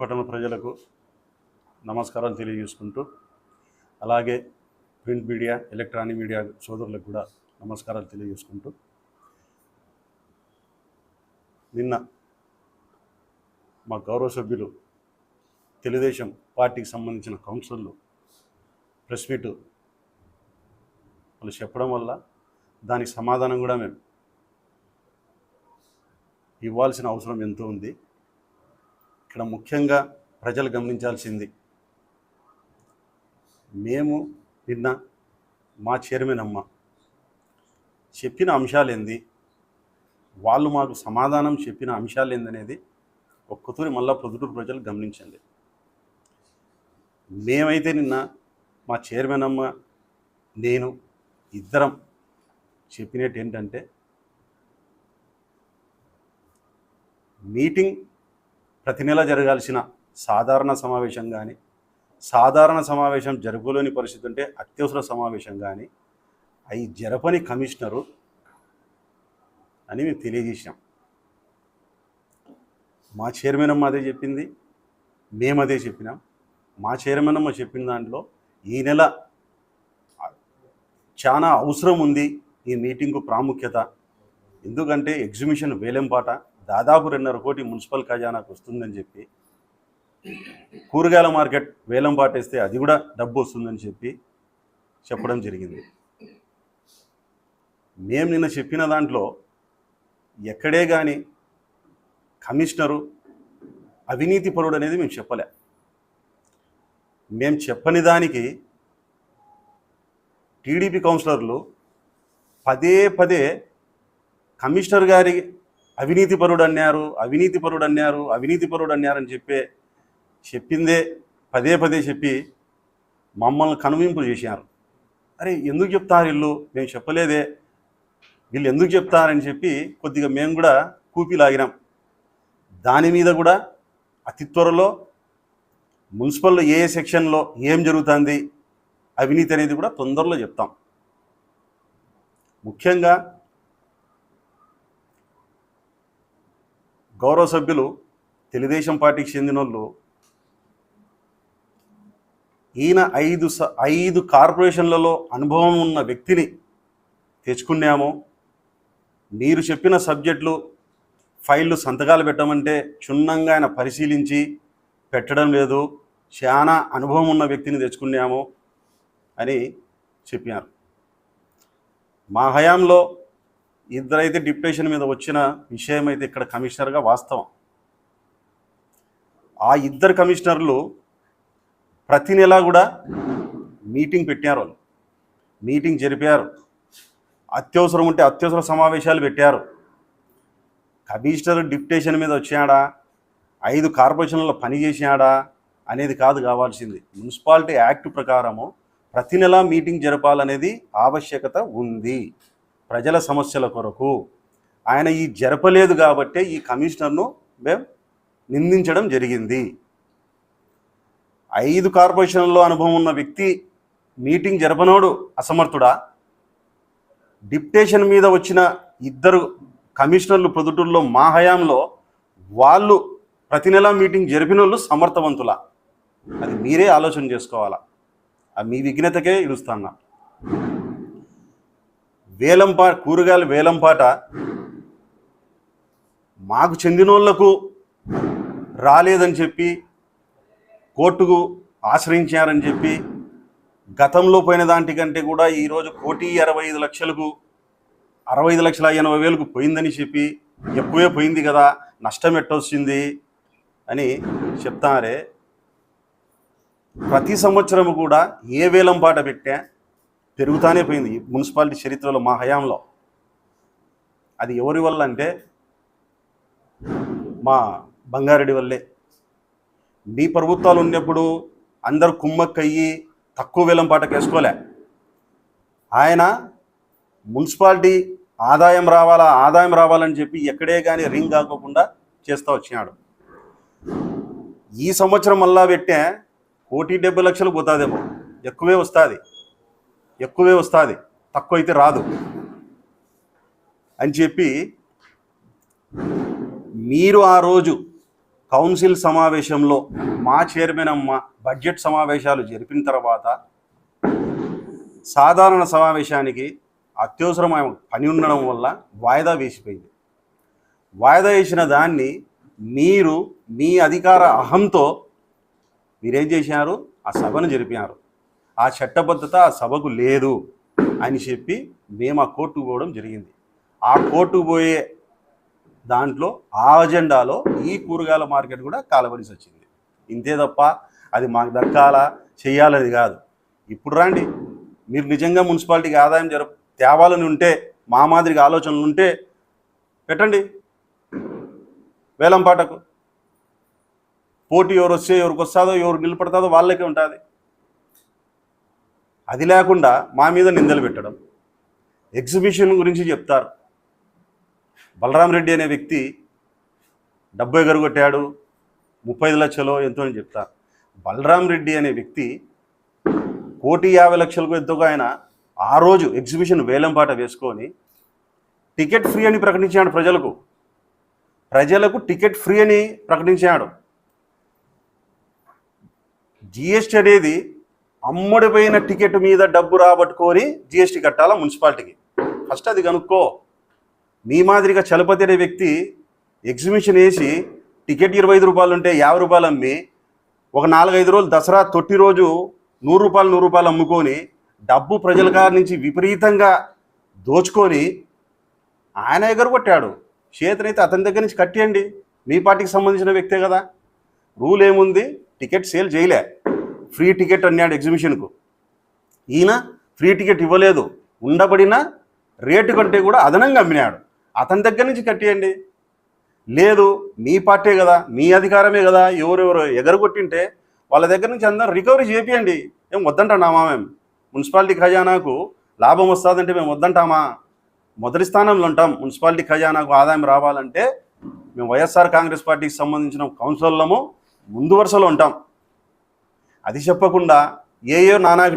పట్టణ ప్రజలకు నమస్కారం తెలియజేసుకుంటూ అలాగే ప్రింట్ మీడియా ఎలక్ట్రానిక్ మీడియా సోదరులకు కూడా నమస్కారాలు తెలియజేసుకుంటూ నిన్న మా గౌరవ సభ్యులు తెలుగుదేశం పార్టీకి సంబంధించిన కౌన్సిలర్లు ప్రెస్ మీట్ వాళ్ళు చెప్పడం వల్ల దానికి సమాధానం కూడా మేము ఇవ్వాల్సిన అవసరం ఎంతో ఉంది. ఇక్కడ ముఖ్యంగా ప్రజలు గమనించాల్సింది. మేము నిన్న మా చైర్మన్ అమ్మ చెప్పిన అంశాలు ఏంది వాళ్ళు మాకు సమాధానం చెప్పిన అంశాలు ఏందనేది ఒక్కతూరి మళ్ళా పొద్దుటూరు ప్రజలు గమనించండి. మేమైతే నిన్న మా చైర్మన్ అమ్మ నేను ఇద్దరం చెప్పినట్టు ఏంటంటే మీటింగ్ ప్రతి నెల జరగాల్సిన సాధారణ సమావేశం కానీ సాధారణ సమావేశం జరగలేని పరిస్థితి ఉంటే అత్యవసర సమావేశం కానీ అవి జరపని కమిషనరు అని మేము తెలియజేసాం మా చైర్మన్ అమ్మ అదే చెప్పింది మేము అదే చెప్పినాం. మా చైర్మన్ అమ్మ చెప్పిన దాంట్లో ఈ నెల చాలా అవసరం ఉంది ఈ మీటింగ్కు ప్రాముఖ్యత. ఎందుకంటే ఎగ్జిబిషన్ వేలంపాట దాదాపు రెండున్నర కోటి మున్సిపల్ ఖజానాకు వస్తుందని చెప్పి కూరగాయల మార్కెట్ వేలం పాటేస్తే అది కూడా డబ్బు వస్తుందని చెప్పి చెప్పడం జరిగింది. మేము నిన్న చెప్పిన దాంట్లో ఎక్కడే కానీ కమిషనరు అవినీతి పరుడు అనేది మేము చెప్పలే. మేము చెప్పని దానికి టీడీపీ కౌన్సిలర్లు పదే పదే కమిషనర్ గారి అవినీతి పరుడు అన్నారు అవినీతి పరుడు అన్నారు అవినీతి పరుడు అన్నారని చెప్పే చెప్పిందే పదే పదే చెప్పి మమ్మల్ని కనువింపు చేశారు అరే ఎందుకు చెప్తారు వీళ్ళు? మేము చెప్పలేదే. వీళ్ళు ఎందుకు చెప్తారని చెప్పి కొద్దిగా మేము కూడా కూపిలాగినాం దాని మీద కూడా అతి త్వరలో మున్సిపల్లో ఏ ఏ సెక్షన్లో ఏం జరుగుతుంది అవినీతి అనేది కూడా తొందరలో చెప్తాం. ముఖ్యంగా గౌరవ సభ్యులు తెలుగుదేశం పార్టీకి చెందిన వాళ్ళు ఈయన ఐదు స ఐదు కార్పొరేషన్లలో అనుభవం ఉన్న వ్యక్తిని తెచ్చుకున్నాము. మీరు చెప్పిన సబ్జెక్టులు ఫైళ్ళు సంతకాలు పెట్టమంటే క్షుణ్ణంగా ఆయన పరిశీలించి పెట్టడం లేదు. చాలా అనుభవం ఉన్న వ్యక్తిని తెచ్చుకున్నాము అని చెప్పారు మా హయాంలో ఇద్దరైతే డిప్యుటేషన్ మీద వచ్చిన విషయం అయితే ఇక్కడ కమిషనర్గా వాస్తవం. ఆ ఇద్దరు కమిషనర్లు ప్రతి నెల కూడా మీటింగ్ పెట్టారు వాళ్ళు. మీటింగ్ జరిపారు. అత్యవసరం ఉంటే అత్యవసర సమావేశాలు పెట్టారు. కమిషనర్ డిప్యుటేషన్ మీద వచ్చాడా ఐదు కార్పొరేషన్లలో పనిచేసాడా అనేది కాదు కావాల్సింది. మున్సిపాలిటీ యాక్ట్ ప్రకారము ప్రతి నెల మీటింగ్ జరపాలనేది ఆవశ్యకత ఉంది. ప్రజల సమస్యల కొరకు ఆయన ఈ జరపలేదు కాబట్టే ఈ కమిషనర్ను మేము నిందించడం జరిగింది. ఐదు కార్పొరేషన్లో అనుభవం ఉన్న వ్యక్తి మీటింగ్ జరపనోడు అసమర్థుడా? డిప్టేషన్ మీద వచ్చిన ఇద్దరు కమిషనర్లు ప్రొదుటూరులో మా హయాంలో వాళ్ళు ప్రతి నెల మీటింగ్ జరిపిన వాళ్ళు సమర్థవంతుల? అది మీరే ఆలోచన చేసుకోవాలా? అది మీ విఘ్నతకే ఇడుస్తాను వేలంపా కూరగాయల వేలంపాట మాకు చెందినోళ్ళకు రాలేదని చెప్పి కోర్టుకు ఆశ్రయించారని చెప్పి గతంలో పోయిన దాంటికంటే కూడా ఈరోజు కోటి అరవై ఐదు లక్షలకు అరవై ఐదు లక్షల ఎనభై వేలకు పోయిందని చెప్పి ఎక్కువే పోయింది కదా నష్టం ఎట్టొచ్చింది అని చెప్తారే. ప్రతి సంవత్సరం కూడా ఏ వేలం పాట పెట్టా పెరుగుతానే పోయింది మున్సిపాలిటీ చరిత్రలో మా హయాంలో. అది ఎవరి వల్ల అంటే మా బంగారెడ్డి వల్లే. మీ ప్రభుత్వాలు ఉన్నప్పుడు అందరు కుమ్మక్కయ్యి తక్కువ వేలం పాటకు వేసుకోలే. ఆయన మున్సిపాలిటీ ఆదాయం రావాలా ఆదాయం రావాలని చెప్పి ఎక్కడే కానీ రింగ్ కాకోకుండా చేస్తూ వచ్చినాడు. ఈ సంవత్సరం మళ్ళా పెట్టే కోటి డెబ్బై లక్షలు పోతుందేమో. ఎక్కువే వస్తుంది. ఎక్కువే వస్తుంది తక్కువ అయితే రాదు. అని చెప్పి మీరు ఆ రోజు కౌన్సిల్ సమావేశంలో మా చైర్మన్ అమ్మ బడ్జెట్ సమావేశాలు జరిపిన తర్వాత సాధారణ సమావేశానికి అత్యవసరమైన పని ఉండడం వల్ల వాయిదా వేసిపోయింది. వాయిదా వేసిన దాన్ని మీరు మీ అధికార అహంతో మీరేం చేశారు? ఆ సభను జరిపారు ఆ చట్టబద్ధత ఆ సభకు లేదు అని చెప్పి మేము ఆ కోర్టుకు పోవడం జరిగింది. ఆ కోర్టుకు పోయే దాంట్లో ఆ అజెండాలో ఈ కూరగాయల మార్కెట్ కూడా కాలవలసి వచ్చింది. ఇంతే తప్ప అది మాకు దక్కాలా? చేయాలది కాదు. ఇప్పుడు రండి. మీరు నిజంగా మున్సిపాలిటీకి ఆదాయం జర తేవాలని ఉంటే మా మాదిరిగా ఆలోచనలు ఉంటే పెట్టండి. వేలంపాటకు పోటీ ఎవరు వస్తే ఎవరికి వస్తుందో ఎవరు నిలబడతాదో వాళ్ళకే ఉంటుంది. అది లేకుండా మా మీద నిందలు పెట్టడం. ఎగ్జిబిషన్ గురించి చెప్తారు. బలరాం రెడ్డి అనే వ్యక్తి డెబ్బై గరుగొట్టాడు ముప్పై లక్షలు ఎంతో అని చెప్తారు. బలరాం రెడ్డి అనే వ్యక్తి కోటి యాభై లక్షలకు ఎంతగా ఆయన ఆ రోజు ఎగ్జిబిషన్ వేలంపాట వేసుకొని టికెట్ ఫ్రీ అని ప్రకటించాడు ప్రజలకు. ప్రజలకు టికెట్ ఫ్రీ అని ప్రకటించాడు. జిఎస్టీ అనేది అమ్ముడిపోయిన టికెట్ మీద డబ్బు రాబట్టుకొని జిఎస్టీ కట్టాలా మున్సిపాలిటీకి? ఫస్ట్ అది కనుక్కో. మీ మాదిరిగా చలపతి అనే వ్యక్తి ఎగ్జిబిషన్ వేసి టికెట్ ఇరవై ఐదు రూపాయలు ఉంటే యాభై రూపాయలు అమ్మి ఒక నాలుగైదు రోజులు దసరా తొట్టి రోజు నూరు రూపాయలు నూరు రూపాయలు అమ్ముకొని డబ్బు ప్రజల కారి నుంచి విపరీతంగా దోచుకొని ఆయన ఎగరగొట్టాడు. చేతనైతే అతని దగ్గర నుంచి కట్టేయండి. మీ పార్టీకి సంబంధించిన వ్యక్తే కదా. రూల్ ఏముంది? టికెట్ సేల్ చేయలే. ఫ్రీ టికెట్ అన్నాడు ఎగ్జిబిషన్కు. ఈయన ఫ్రీ టికెట్ ఇవ్వలేదు. ఉండబడిన రేటు కంటే కూడా అదనంగా అమ్మినాడు. అతని దగ్గర నుంచి కట్టేయండి. లేదు మీ పార్టీ కదా మీ అధికారమే కదా ఎవరెవరు ఎగరగొట్టింటే వాళ్ళ దగ్గర నుంచి అందరూ రికవరీ చేపియండి. ఏం వద్దంటామా మేము. మున్సిపాలిటీ ఖజానాకు లాభం వస్తుందంటే మేము వద్దంటామా? మొదటి స్థానంలో ఉంటాం. మున్సిపాలిటీ ఖజానాకు ఆదాయం రావాలంటే మేము వైఎస్ఆర్ కాంగ్రెస్ పార్టీకి సంబంధించిన కౌన్సిలర్లము ముందు వరుసలో ఉంటాం. అది చెప్పకుండా ఏ ఏ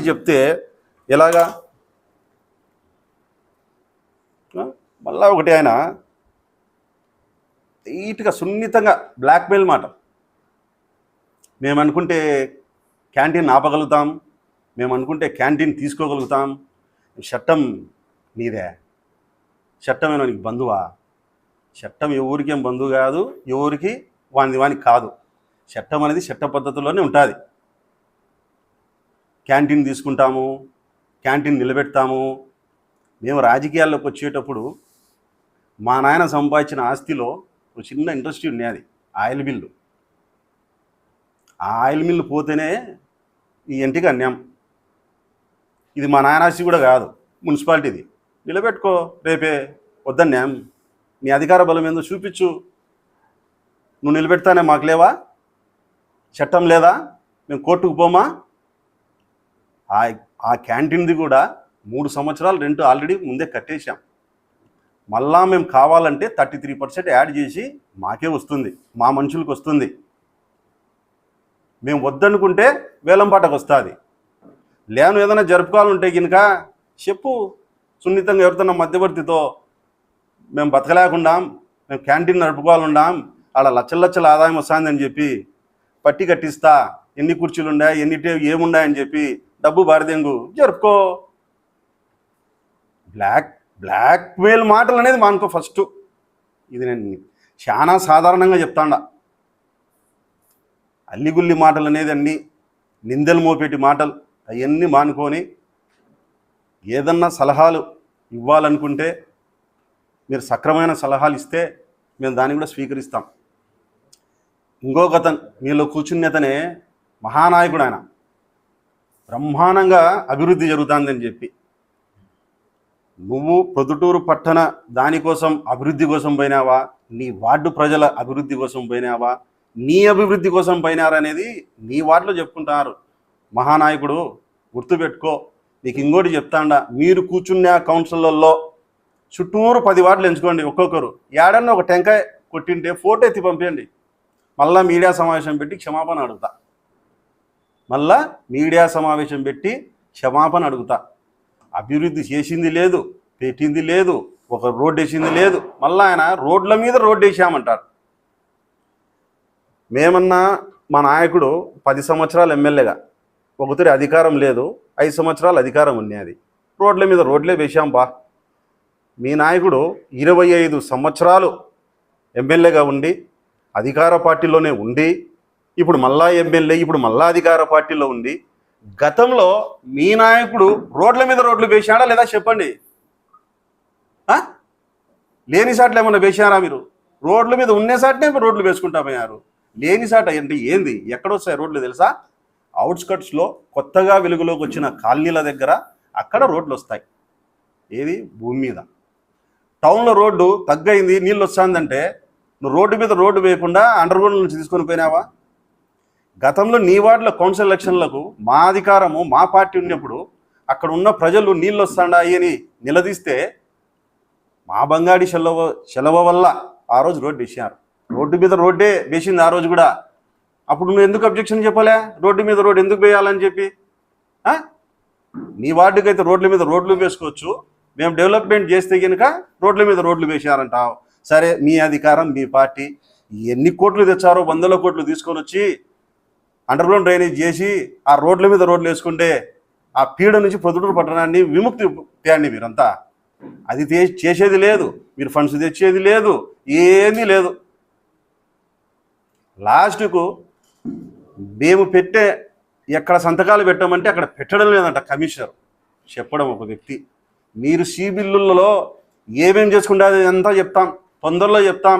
చెప్తే ఎలాగా? మళ్ళా ఒకటి ఆయన నీట్గా సున్నితంగా బ్లాక్మెయిల్ మాట. మేము అనుకుంటే క్యాంటీన్ ఆపగలుగుతాం మేము అనుకుంటే క్యాంటీన్ తీసుకోగలుగుతాం. చట్టం నీదే. చట్టం నీకు బంధువా? చట్టం ఎవరికేం బంధువు కాదు ఎవరికి వానిది వానికి కాదు. చట్టం అనేది చట్ట పద్ధతిలోనే ఉంటుంది. క్యాంటీన్ తీసుకుంటాము క్యాంటీన్ నిలబెడతాము. మేము రాజకీయాల్లోకి వచ్చేటప్పుడు మా నాయన సంపాదించిన ఆస్తిలో ఒక చిన్న ఇండస్ట్రీ ఉండేది ఆయిల్ మిల్లు. ఆ ఆయిల్ మిల్లు పోతేనే ఈ ఇంటికి అన్యాం ఇది మా నాయన ఆస్తి కూడా కాదు మున్సిపాలిటీది. నిలబెట్టుకో రేపే వద్దన్యాం నీ అధికార బలం ఏందో చూపించు. నువ్వు నిలబెడతానే మాకు లేవా? చట్టం లేదా? మేము కోర్టుకు పోమా? ఆ ఆ క్యాంటీన్ది కూడా మూడు సంవత్సరాలు రెంట్ ఆల్రెడీ ముందే కట్టేశాం. మళ్ళా మేము కావాలంటే థర్టీ త్రీ పర్సెంట్ యాడ్ చేసి మాకే వస్తుంది మా మనుషులకు వస్తుంది. మేము వద్దనుకుంటే వేలంపాటకు వస్తుంది. లేను ఏదైనా జరుపుకోవాలంటే కనుక చెప్పు సున్నితంగా ఎవరితోన్నా మధ్యవర్తితో మేము బతకలేకుండాం మేము క్యాంటీన్ నడుపుకోవాలండాం ఆడ లక్షల లచ్చల ఆదాయం వస్తుందని చెప్పి పట్టి కట్టిస్తా ఎన్ని కుర్చీలు ఉన్నాయి ఎన్ని టే- ఏమున్నాయని చెప్పి డబ్బు బారదెంగు. జరుపుకో. బ్లాక్ బ్లాక్మెయిల్ మాటలు అనేది మానుకో ఫస్ట్. ఇది నేను చాలా సాధారణంగా చెప్తాండా. అల్లిగుల్లి మాటలు అనేది అన్ని నిందలు మోపేటి మాటలు అవన్నీ మానుకొని ఏదన్నా సలహాలు ఇవ్వాలనుకుంటే మీరు సక్రమైన సలహాలు ఇస్తే మేము దాన్ని కూడా స్వీకరిస్తాం. ఇంకొక అతను మీలో కూర్చున్నతనే మహానాయకుడు ఆయన. బ్రహ్మాండంగా అభివృద్ధి జరుగుతుందని చెప్పి. నువ్వు ప్రొద్దుటూరు పట్టణ దానికోసం అభివృద్ధి కోసం పోయినావా? నీ వార్డు ప్రజల అభివృద్ధి కోసం పోయినావా? నీ అభివృద్ధి కోసం పోయినారనేది నీ వార్డులో చెప్పుకుంటున్నారు. మహానాయకుడు గుర్తుపెట్టుకో నీకు ఇంకోటి చెప్తాండా మీరు కూర్చున్న కౌన్సిలర్లో చుట్టూరు పది వార్డులు ఎంచుకోండి ఒక్కొక్కరు. ఏడన్నా ఒక టెంకాయ కొట్టింటే ఫోటో ఎత్తి పంపించండి మళ్ళీ మీడియా సమావేశం పెట్టి క్షమాపణ అడుగుతా. మళ్ళా మీడియా సమావేశం పెట్టి క్షమాపణ అడుగుతా. అభివృద్ధి చేసింది లేదు పెట్టింది లేదు ఒక రోడ్డు వేసింది లేదు మళ్ళీ ఆయన రోడ్ల మీద రోడ్డు వేసామంటారు. మేమన్నా మా నాయకుడు పది సంవత్సరాలు ఎమ్మెల్యేగా ఒకతరి అధికారం లేదు ఐదు సంవత్సరాలు అధికారం ఉన్నది రోడ్ల మీద రోడ్లే వేశాం బా. మీ నాయకుడు ఇరవై ఐదు సంవత్సరాలు ఎమ్మెల్యేగా ఉండి అధికార పార్టీలోనే ఉండి ఇప్పుడు మళ్ళా ఎమ్మెల్యే ఇప్పుడు మళ్ళా అధికార పార్టీలో ఉంది గతంలో మీ నాయకుడు రోడ్ల మీద రోడ్లు వేసాడా లేదా చెప్పండి? లేని సాట్లు ఏమన్నా వేసారా మీరు? రోడ్ల మీద ఉండే రోడ్లు వేసుకుంటా పోయారు లేని సాట అంటే ఏంది? ఎక్కడొస్తాయి రోడ్లు తెలుసా? అవుట్స్కట్స్లో కొత్తగా వెలుగులోకి వచ్చిన కాలనీల దగ్గర అక్కడ రోడ్లు వస్తాయి. ఏది? భూమి మీద. టౌన్లో రోడ్డు తగ్గైంది నీళ్ళు వస్తుందంటే నువ్వు రోడ్డు మీద రోడ్డు వేయకుండా అండర్ గ్రౌండ్ నుంచి తీసుకొని పోయినావా? గతంలో నీ వార్డుల కౌన్సిల్ ఎలక్షన్లకు మా అధికారము మా పార్టీ ఉన్నప్పుడు అక్కడ ఉన్న ప్రజలు నీళ్ళు వస్తాడాయి అని నిలదీస్తే మా బంగాడి సెలవ సెలవ వల్ల ఆ రోజు రోడ్డు వేసారు రోడ్డు మీద రోడ్డే వేసింది ఆ రోజు కూడా. అప్పుడు నువ్వు ఎందుకు అబ్జెక్షన్ చెప్పలే? రోడ్డు మీద రోడ్డు ఎందుకు వేయాలని చెప్పి? నీ వార్డుకి అయితే రోడ్ల మీద రోడ్లు వేసుకోవచ్చు. మేము డెవలప్మెంట్ చేస్తే కనుక రోడ్ల మీద రోడ్లు వేసారంటావు సరే మీ అధికారం మీ పార్టీ ఎన్ని కోట్లు తెచ్చారో వందల కోట్లు తీసుకొని వచ్చి అండర్గ్రౌండ్ డ్రైనేజ్ చేసి ఆ రోడ్ల మీద రోడ్లు వేసుకుంటే ఆ పీడ నుంచి పొద్దుటూరు పట్టణాన్ని విముక్తి తేండి మీరంతా. అది చేసేది లేదు మీరు ఫండ్స్ తెచ్చేది లేదు ఏమీ లేదు. లాస్ట్కు మేము పెట్టే ఎక్కడ సంతకాలు పెట్టామంటే అక్కడ పెట్టడం లేదంట కమిషనర్. చెప్పడం ఒక వ్యక్తి. మీరు సీ బిల్లులలో ఏమేం చేసుకుంటే అంతా చెప్తాం తొందరలో చెప్తాం.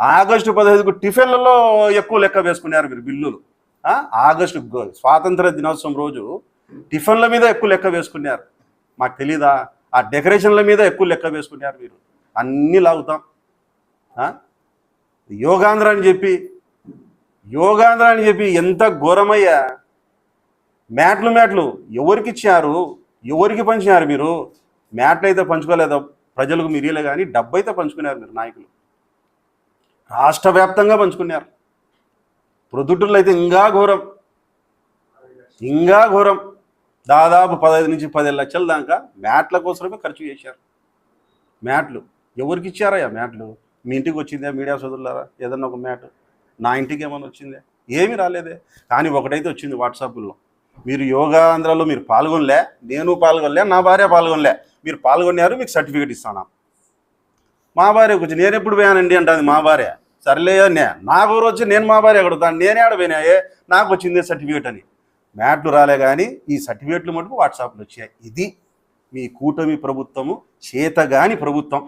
ఆగస్టు పదహైదుకు టిఫిన్లలో ఎక్కువ లెక్క వేసుకున్నారు మీరు బిల్లులు. ఆగస్టు స్వాతంత్ర దినోత్సవం రోజు టిఫిన్ల మీద ఎక్కువ లెక్క వేసుకున్నారు. మాకు తెలీదా? ఆ డెకరేషన్ల మీద ఎక్కువ లెక్క వేసుకున్నారు మీరు. అన్నీ లాగుతాం. యోగాంధ్ర అని చెప్పి యోగాంధ్ర అని చెప్పి ఎంత ఘోరమయ్యా. మ్యాట్లు మ్యాట్లు ఎవరికి ఇచ్చారు ఎవరికి పంచినారు మీరు? మ్యాట్లు అయితే పంచుకోలేదు? ప్రజలకు మీరేలే కానీ డబ్బు అయితే పంచుకున్నారు మీరు నాయకులు. రాష్ట్ర వ్యాప్తంగా పంచుకున్నారు. ప్రొద్దుటూరులో అయితే ఇంకా ఘోరం. ఇంకా ఘోరం. దాదాపు పదహైదు నుంచి పదిహేను లక్షల దాకా మ్యాట్ల కోసమే ఖర్చు చేశారు. మ్యాట్లు. ఎవరికి ఇచ్చారయ్యా మ్యాట్లు? మీ ఇంటికి వచ్చిందా మీడియా సోదరులారా? ఏదన్నా ఒక మ్యాట్. నా ఇంటికి ఏమైనా వచ్చిందే? ఏమీ రాలేదే. కానీ ఒకటైతే వచ్చింది వాట్సాప్లో. మీరు యోగాంధ్రాలో మీరు పాల్గొనలే నేను పాల్గొనలే నా భార్య పాల్గొనలే. మీరు పాల్గొన్నారు మీకు సర్టిఫికేట్ ఇస్తాను? మా భార్య వచ్చి నేను ఎప్పుడు పోయానండి? అంటుంది మా భార్య. సర్లేయో నే నాకు వచ్చి నేను మా భార్య అడుగుతాను నేనే ఆడపోయినాయే నాకు వచ్చింది సర్టిఫికేట్ అని. మ్యాట్లు రాలే కానీ ఈ సర్టిఫికేట్లు మటుకు వాట్సాప్లో వచ్చాయి. ఇది మీ కూటమి ప్రభుత్వము చేతగాని ప్రభుత్వం.